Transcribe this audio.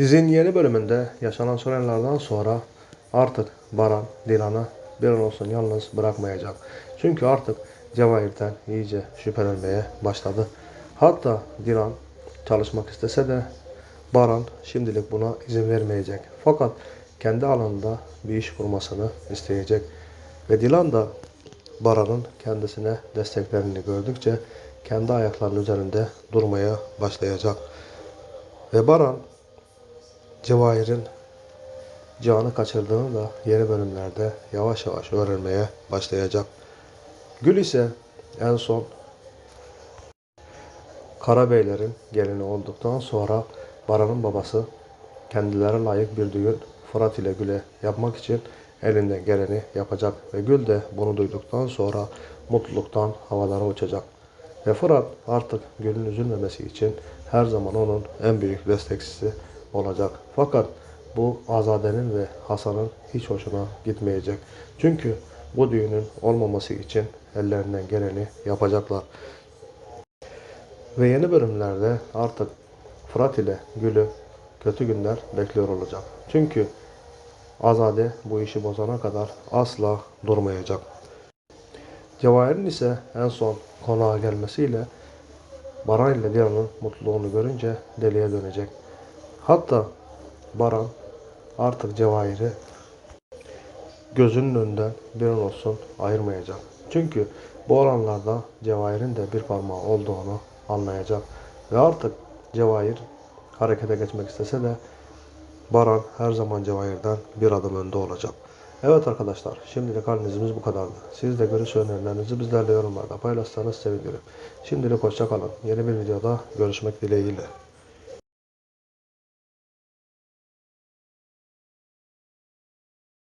Dizinin yeni bölümünde yaşanan sorunlardan sonra artık Baran Dilan'ı bir an olsun yalnız bırakmayacak. Çünkü artık Cevahir'den iyice şüphelenmeye başladı. Hatta Dilan çalışmak istese de Baran şimdilik buna izin vermeyecek. Fakat kendi alanında bir iş kurmasını isteyecek. Ve Dilan da Baran'ın kendisine desteklerini gördükçe kendi ayaklarının üzerinde durmaya başlayacak. Ve Baran Cevahir'in canı kaçırdığını da yeni bölümlerde yavaş yavaş öğrenmeye başlayacak. Gül ise en son Karabeylerin gelini olduktan sonra Baran'ın babası kendilerine layık bir düğün Fırat ile Gül'e yapmak için elinden geleni yapacak ve Gül de bunu duyduktan sonra mutluluktan havalara uçacak. Ve Fırat artık Gül'ün üzülmemesi için her zaman onun en büyük destekçisi olacak. Fakat bu Azade'nin ve Hasan'ın hiç hoşuna gitmeyecek. Çünkü bu düğünün olmaması için ellerinden geleni yapacaklar. Ve yeni bölümlerde artık Fırat ile Gül'ü kötü günler bekliyor olacak. Çünkü Azade bu işi bozana kadar asla durmayacak. Cevahir'in ise en son konağa gelmesiyle Baran ile Dilan'ın mutluluğunu görünce deliye dönecek. Hatta Baran artık Cevahir'i gözünün önünden bir an olsun ayırmayacak. Çünkü bu olanlarda Cevahir'in de bir parmağı olduğunu anlayacak. Ve artık Cevahir harekete geçmek istese de Baran her zaman Cevahir'den bir adım önde olacak. Evet arkadaşlar şimdilik analizimiz bu kadardı. Siz de görüş önerilerinizi bizlerle yorumlarda paylaşsanız sevinirim. Şimdilik hoşça kalın. Yeni bir videoda görüşmek dileğiyle.